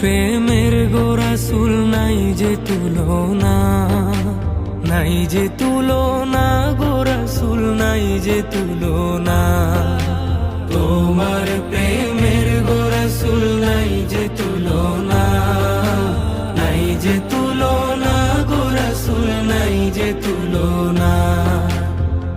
প্রেমের গোরাসুল নাই যে তুলনা, নাই যে তুলনা গোরাসুল নাই যে তুলনা। তোমার প্রেমের গোরাসুল নাই যে তুলনা, নাই যে তুলনা গোরাসুল নাই যে তুলনা।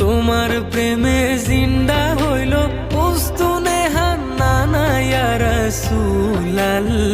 তোমার প্রেমে জিন্দা হইল উস্তুনে হান্না না রাসূলুল্লাহ